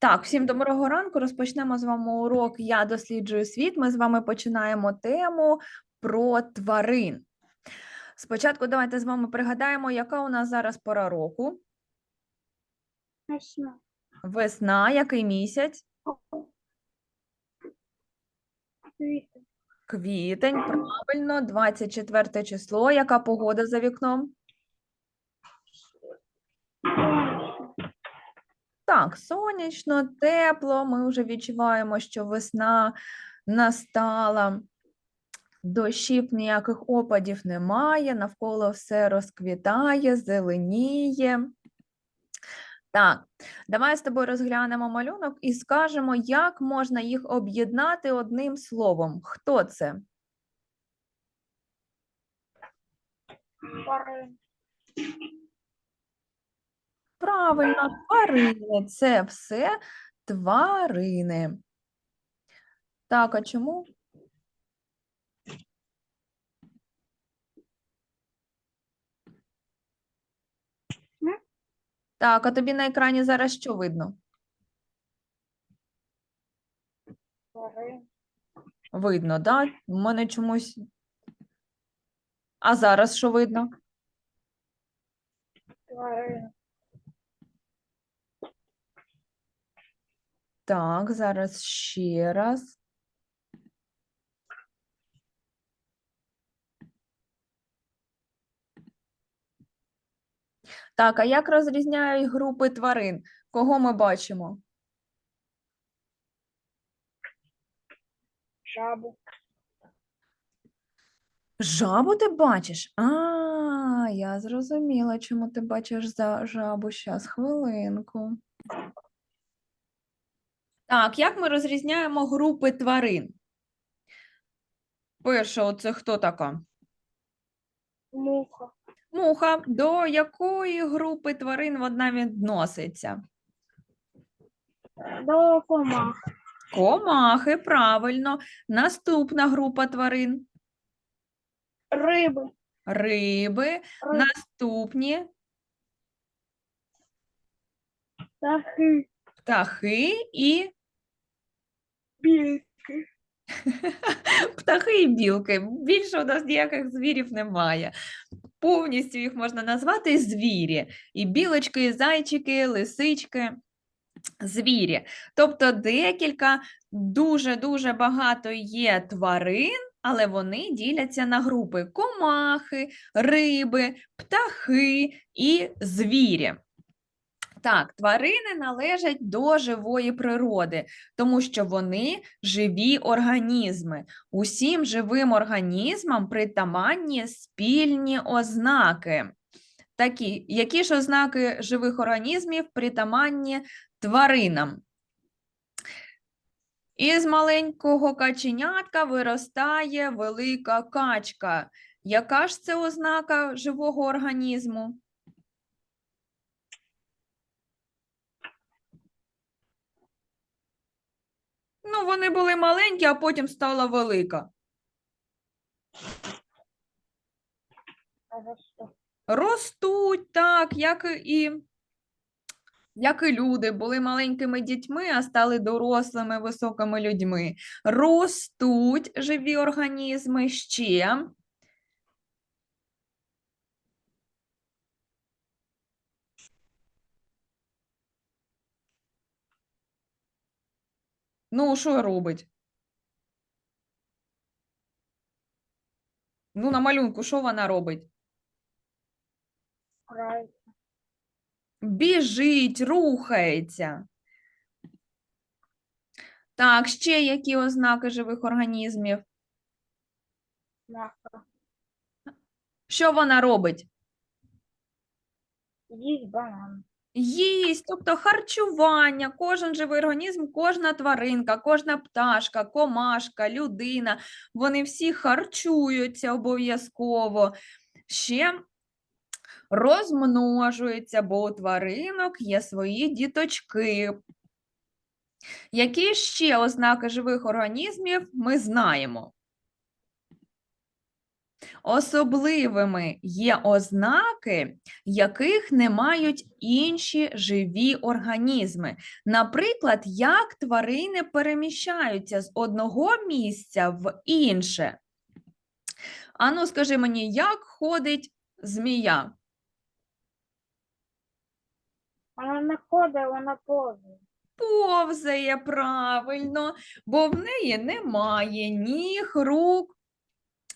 Так, всім доброго ранку. Розпочнемо з вами урок Я досліджую світ. Ми з вами починаємо тему про тварин. Спочатку давайте з вами пригадаємо, яка у нас зараз пора року. Весна. Весна, який місяць? Квіти. Квітень, правильно, 24 число. Яка погода за вікном? Так, сонячно, тепло. Ми вже відчуваємо, що весна настала. Дощів ніяких опадів немає, навколо все розквітає, зеленіє. Так, давай з тобою розглянемо малюнок і скажемо, як можна їх об'єднати одним словом. Хто це? Тварин. Правильно, тварини. Це все тварини. Так, а чому? Так, а тобі на екрані зараз що видно? Видно, да? У мене чомусь. А зараз що видно? Тварин. Так, зараз ще раз. Так, а як розрізняють групи тварин? Кого ми бачимо? Жабу. Жабу ти бачиш? А, я зрозуміла, чому ти бачиш за жабу. Щас, хвилинку. Так, як ми розрізняємо групи тварин? Перша, оце хто така? Муха. Муха. До якої групи тварин вона відноситься? До комах. Комахи, правильно. Наступна група тварин. Риби. Риби. Риби. Наступні Птахи. птахи і Білки. птахи і білки. Більше у нас ніяких звірів немає. Повністю їх можна назвати звірі. І білочки, і зайчики, лисички. Звірі. Тобто декілька, дуже-дуже багато є тварин, але вони діляться на групи: комахи, риби, птахи і звірі. Так, тварини належать до живої природи, тому що вони живі організми. Усім живим організмам притаманні спільні ознаки. Такі, які ж ознаки живих організмів притаманні тваринам? Із маленького каченятка виростає велика качка. Яка ж це ознака живого організму? Ну, вони були маленькі, а потім стала велика. Ростуть так, як і, як і люди, були маленькими дітьми, а стали дорослими високими людьми. Ростуть живі організми ще. Ну, що робить? Ну, на малюнку, що вона робить? Біжить, рухається. Так, ще які ознаки живих організмів? Мавка. Що вона робить? Їсть банан. Їсть, тобто харчування, кожен живий організм, кожна тваринка, кожна пташка, комашка, людина, вони всі харчуються обов'язково. Ще розмножуються, бо у тваринок є свої діточки. Які ще ознаки живих організмів ми знаємо? Особливими є ознаки, яких не мають інші живі організми. Наприклад, як тварини переміщаються з одного місця в інше. Ану, скажи мені, як ходить змія? Вона не ходить, вона повзає. Повзає правильно, бо в неї немає ніг, рук.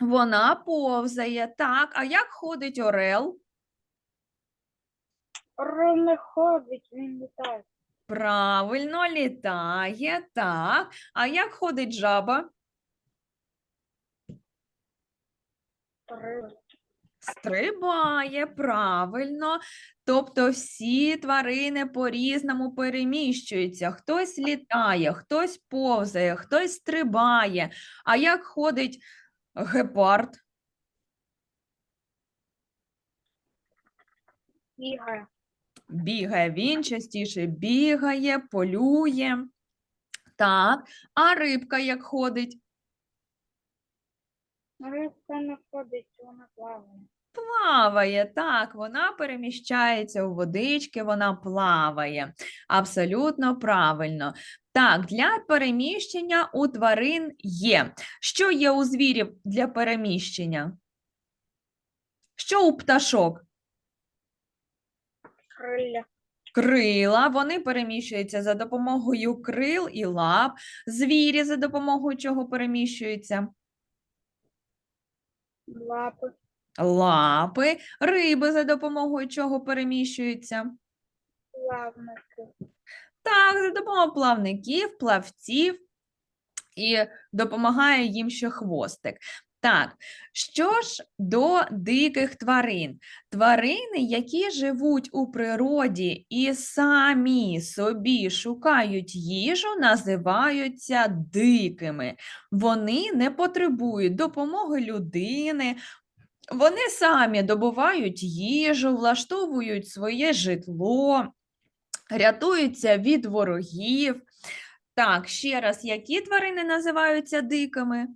Вона повзає. Так, а як ходить орел? Орел не ходить, він літає. Правильно літає, так. А як ходить жаба? Три. Стрибає, правильно. Тобто всі тварини по-різному переміщуються. Хтось літає, хтось повзає, хтось стрибає. А як ходить гепард? Бігає. Бігає, він частіше бігає, полює. Так, а рибка як ходить? Рибка не ходить, вона плаває. Плаває, так, вона переміщається у водички, вона плаває. Абсолютно правильно. Так, для переміщення у тварин є. Що є у звірів для переміщення? Що у пташок? Крилля. Крила, вони переміщуються за допомогою крил і лап. Звірі за допомогою чого переміщуються? Лапи. Лапи. Риби за допомогою чого переміщуються? Плавники. Так, за допомогою плавників, плавців і допомагає їм ще хвостик. Так, що ж до диких тварин? Тварини, які живуть у природі і самі собі шукають їжу, називаються дикими. Вони не потребують допомоги людини. Вони самі добувають їжу, влаштовують своє житло, рятуються від ворогів. Так, ще раз, які тварини називаються дикими?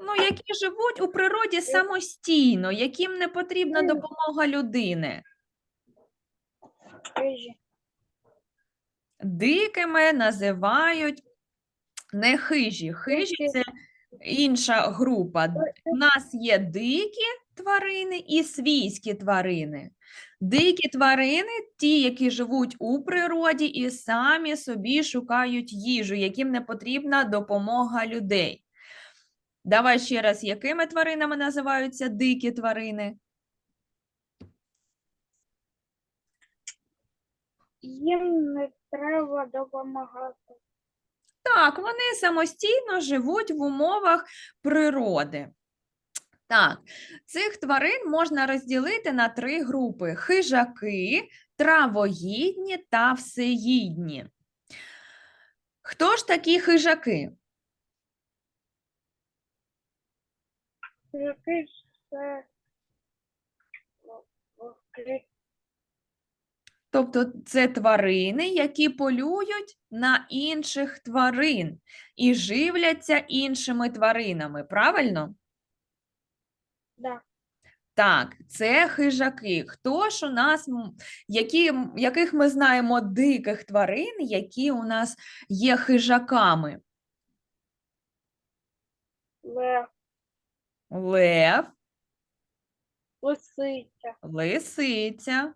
Ну, які живуть у природі самостійно, яким не потрібна допомога людини. хижі. Дикими називають не хижі. Хижі це інша група. У нас є дикі тварини і свійські тварини. Дикі тварини ті, які живуть у природі і самі собі шукають їжу, яким не потрібна допомога людей. Давай ще раз, якими тваринами називаються дикі тварини? Їм не треба допомагати. Так, вони самостійно живуть в умовах природи. Так, цих тварин можна розділити на три групи: хижаки, травоїдні та всеїдні. Хто ж такі хижаки? Хижаки це вовки. Тобто це тварини, які полюють на інших тварин і живляться іншими тваринами, правильно? Да. Так, це хижаки. Хто ж у нас, які, яких ми знаємо диких тварин, які у нас є хижаками? Лев, Лев, лисиця, лисиця,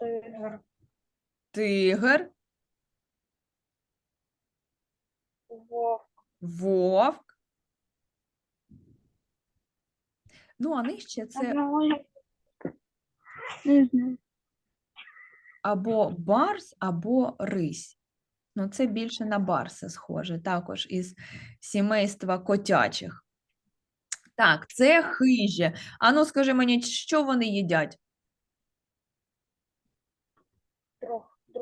тигр, тигр, вовк, вовк. Ну, а нижче це не знаю. або барс, або рись. Ну, це більше на барса схоже, також із сімейства котячих. Так, це хижі. Ану, скажи мені, що вони їдять?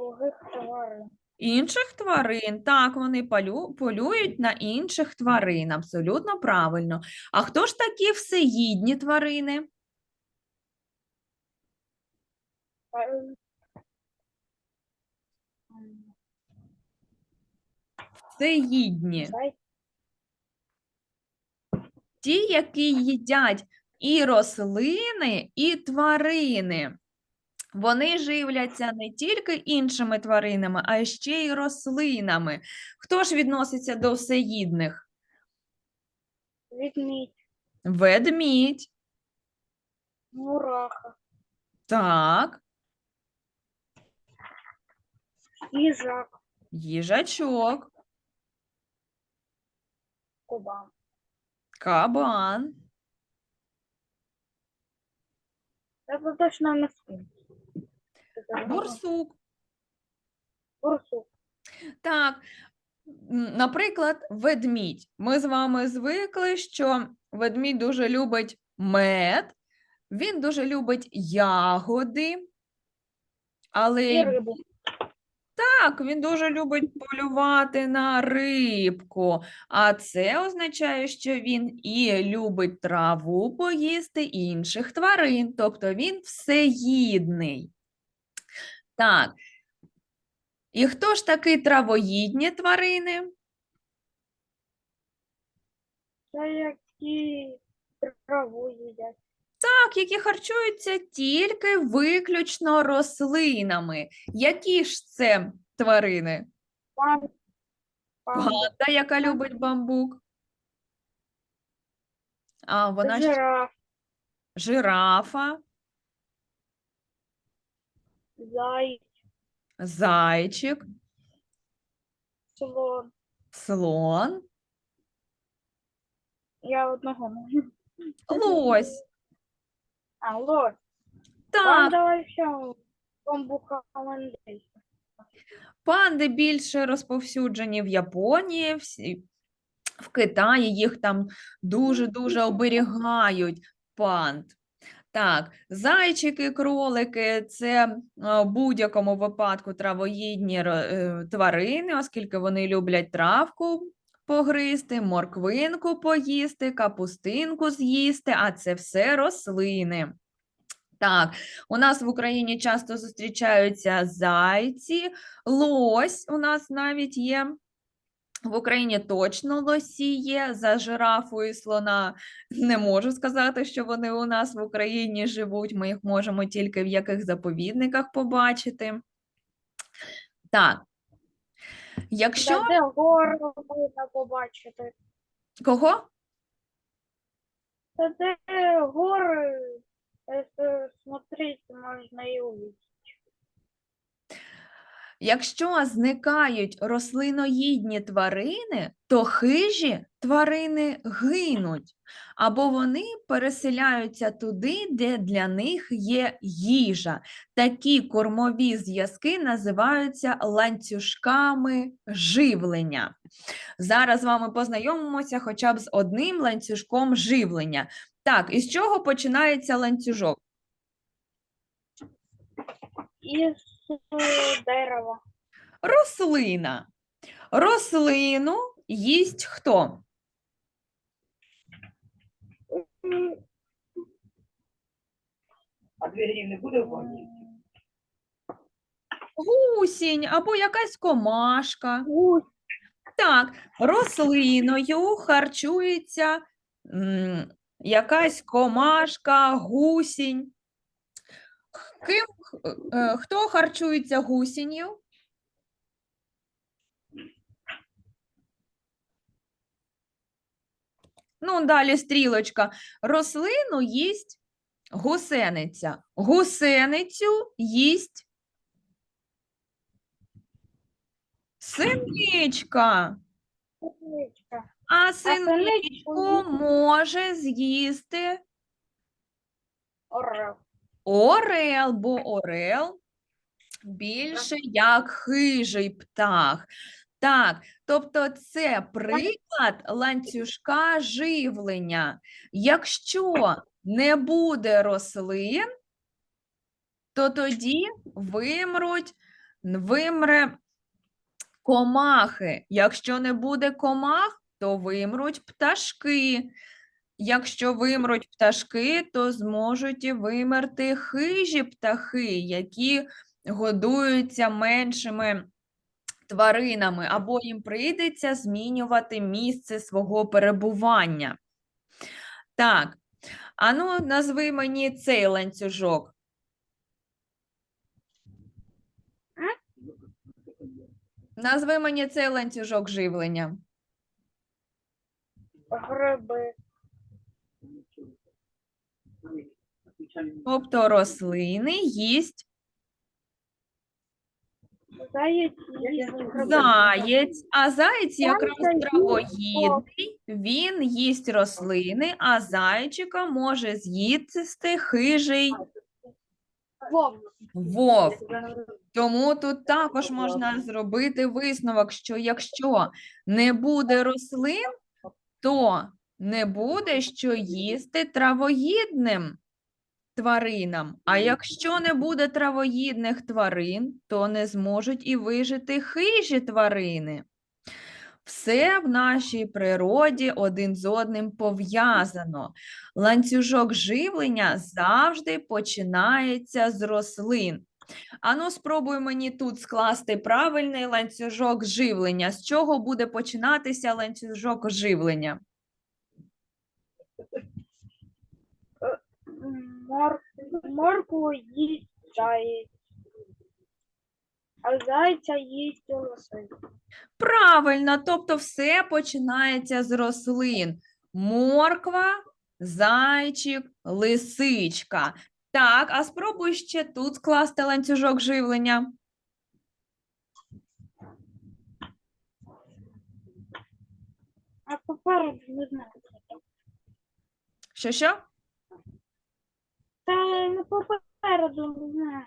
других тварин. Інших тварин, так, вони полю, полюють на інших тварин, абсолютно правильно. А хто ж такі всеїдні тварини? Всеїдні. Ті, які їдять і рослини, і тварини. Вони живляться не тільки іншими тваринами, а ще й рослинами. Хто ж відноситься до всеїдних? Відмідь. Ведмідь. Мураха. Так, Їжак. їжачок, Кубан. кабан, Це точно не скин. Бурсук. Бурсук. Так, наприклад, ведмідь. Ми з вами звикли, що ведмідь дуже любить мед, він дуже любить ягоди, але І рибу. так, він дуже любить полювати на рибку. А це означає, що він і любить траву поїсти інших тварин, тобто він всеїдний. Так. І хто ж такі травоїдні тварини? Це які траву їдять. Так, які харчуються тільки виключно рослинами. Які ж це тварини? Пан. Пан. Панда, яка любить бамбук. А, вона ж Жираф. жирафа, Зай. зайчик, Слон. слон, Я одного не. лось. А, лось. Так, бамбука панди більше розповсюджені в Японії, всі- в Китаї їх там дуже-дуже оберігають панд. Так, зайчики, кролики це е, в будь-якому випадку травоїдні е, тварини, оскільки вони люблять травку погризти, морквинку поїсти, капустинку з'їсти, а це все рослини. Так, у нас в Україні часто зустрічаються зайці, лось у нас навіть є. В Україні точно лосі є, за жирафу і слона не можу сказати, що вони у нас в Україні живуть. Ми їх можемо тільки в яких заповідниках побачити. Так. Якщо Де, гори можна побачити? кого? Та де гори, е, смотреть можна і увидеть. Якщо зникають рослиноїдні тварини, то хижі тварини гинуть, або вони переселяються туди, де для них є їжа. Такі кормові зв'язки називаються ланцюжками живлення. Зараз з вами познайомимося хоча б з одним ланцюжком живлення. Так, із чого починається ланцюжок? Із дерева. Рослина. Рослину їсть хто? А дві гривні буде в Гусінь або якась комашка. Гусь. Так, рослиною харчується м, якась комашка, гусінь. Ким, е, хто харчується гусінню? Ну, далі стрілочка. Рослину їсть гусениця. Гусеницю їсть синичка. Синичка. А синичку синичку може з'їсти Орел. Орел, бо орел більше як хижий птах. Так, тобто це приклад ланцюжка живлення. Якщо не буде рослин, то тоді вимруть, вимре комахи. Якщо не буде комах, то вимруть пташки. Якщо вимруть пташки, то зможуть і вимерти хижі птахи, які годуються меншими тваринами, або їм прийдеться змінювати місце свого перебування. Так, ану, назви мені цей ланцюжок. Назви мені цей ланцюжок живлення. Гриби. Тобто рослини їсть Заєць а заєць якраз травоїдний, він їсть рослини, а зайчика може з'їсти хижий. Вовк. Тому тут також можна зробити висновок, що якщо не буде рослин, то не буде що їсти травоїдним тваринам. А якщо не буде травоїдних тварин, то не зможуть і вижити хижі тварини. Все в нашій природі один з одним пов'язано. Ланцюжок живлення завжди починається з рослин. Ану, спробуй мені тут скласти правильний ланцюжок живлення. З чого буде починатися ланцюжок живлення? Мор... Моркву їсть заєць. А зайця їсть лосин. Правильно, тобто все починається з рослин. Морква, зайчик, лисичка. Так, а спробуй ще тут скласти ланцюжок живлення. А попереду не знаю. Що що? Та не попереду не знаю.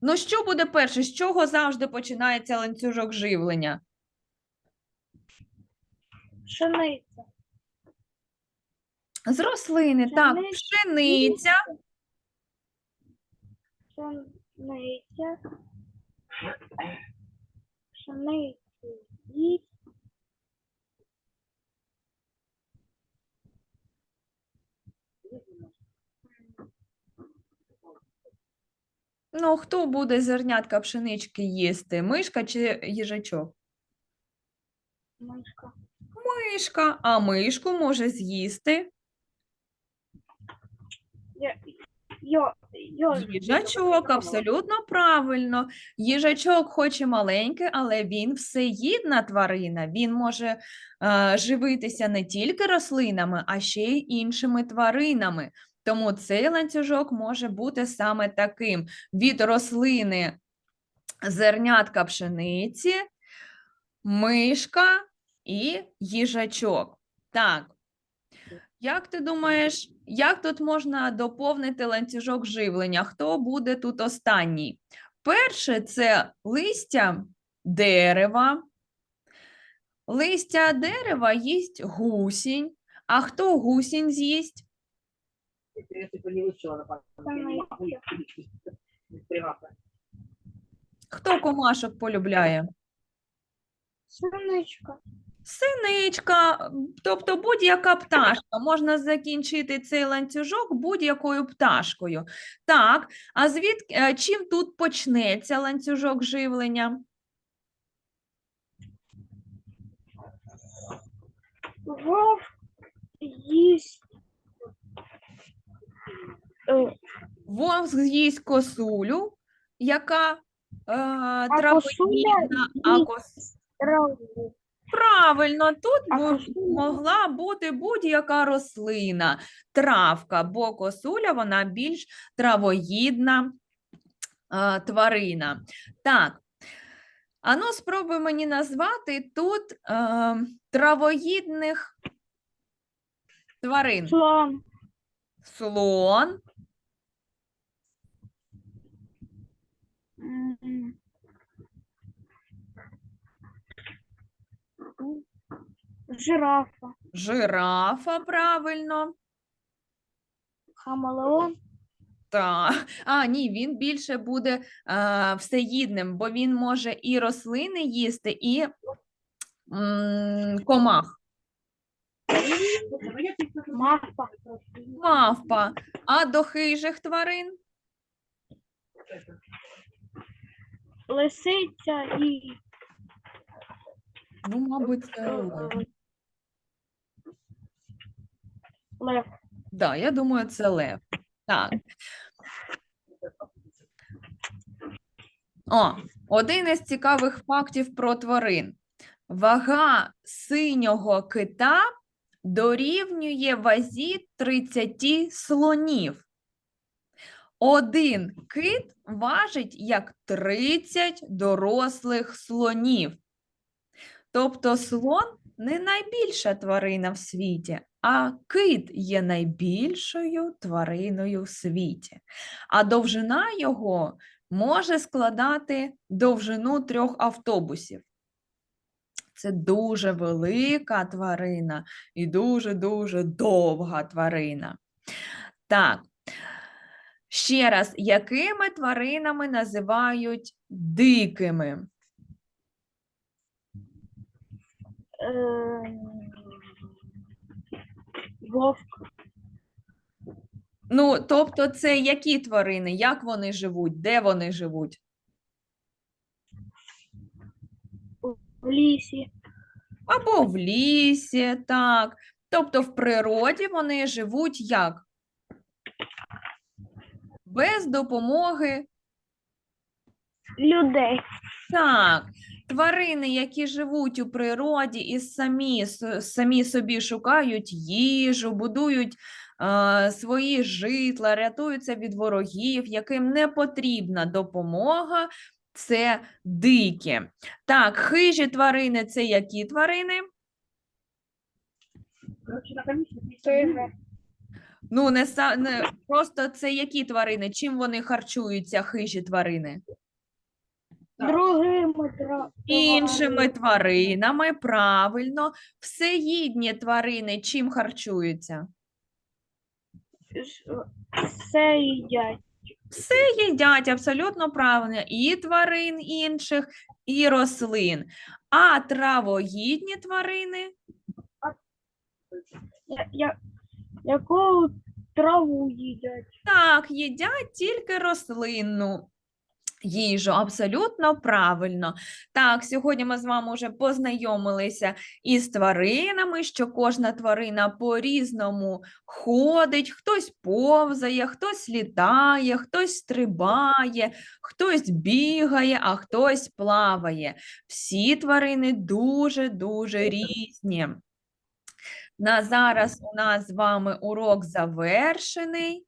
Ну, що буде перше? З чого завжди починається ланцюжок живлення? Пшениця. З рослини, так, Пшениця. пшениця. Пшениця. Ну, хто буде зернятка пшенички їсти? Мишка чи їжачок? Мишка. Мишка, а мишку може з'їсти Йо, йо, їжачок, абсолютно правильно. Їжачок хоч і маленький, але він всеїдна тварина. Він може е, живитися не тільки рослинами, а ще й іншими тваринами. Тому цей ланцюжок може бути саме таким: від рослини зернятка пшениці, мишка і їжачок. Так. Як ти думаєш, як тут можна доповнити ланцюжок живлення? Хто буде тут останній? Перше це листя дерева. Листя дерева їсть гусінь. А хто гусінь з'їсть? Хто комашок полюбляє? Синичка. Синичка, тобто будь-яка пташка. Можна закінчити цей ланцюжок будь-якою пташкою. Так, а звідки е, чим тут почнеться ланцюжок живлення? Вовк їсть. Е, Вовк з'їсть косулю, яка е, травоїдна, а кос... Траву. Правильно, тут А бу- могла бути будь-яка рослина, травка, бо косуля вона більш травоїдна е, тварина. Так, ану, спробуй мені назвати тут е, травоїдних тварин. Слон. Слон. Жирафа. жирафа, правильно. Хамелеон. Так, а ні, він більше буде е, всеїдним, бо він може і рослини їсти, і м, комах. Мавпа. Мавпа. А до хижих тварин? лисиця і Ну, мабуть, це е, лев. лев. Да, я думаю, це лев. Так. О, один із цікавих фактів про тварин. Вага синього кита дорівнює вазі 30 слонів. Один кит важить як 30 дорослих слонів. Тобто слон не найбільша тварина в світі, а кит є найбільшою твариною в світі. А довжина його може складати довжину трьох автобусів. Це дуже велика тварина і дуже-дуже довга тварина. Так. Ще раз, якими тваринами називають дикими? Е, вовк, Ну, тобто, це які тварини, як вони живуть, де вони живуть? В лісі, Або в лісі, так. Тобто в природі вони живуть як? Без допомоги. людей. Так, тварини, які живуть у природі і самі, самі собі шукають їжу, будують е, свої житла, рятуються від ворогів, яким не потрібна допомога, це дикі. Так, хижі тварини це які тварини? Ну, не, са- не просто це які тварини? Чим вони харчуються, хижі тварини? Другими тра- Іншими тваринами. тваринами, правильно. Всеїдні тварини чим харчуються? Ж- Все їдять. Все їдять абсолютно правильно. І тварин інших, і рослин. А травоїдні тварини Я, я, яку траву їдять? так, їдять тільки рослинну. Їжу, абсолютно правильно. Так, сьогодні ми з вами вже познайомилися із тваринами, що кожна тварина по-різному ходить, хтось повзає, хтось літає, хтось стрибає, хтось бігає, а хтось плаває. Всі тварини дуже-дуже різні. На зараз у нас з вами урок завершений.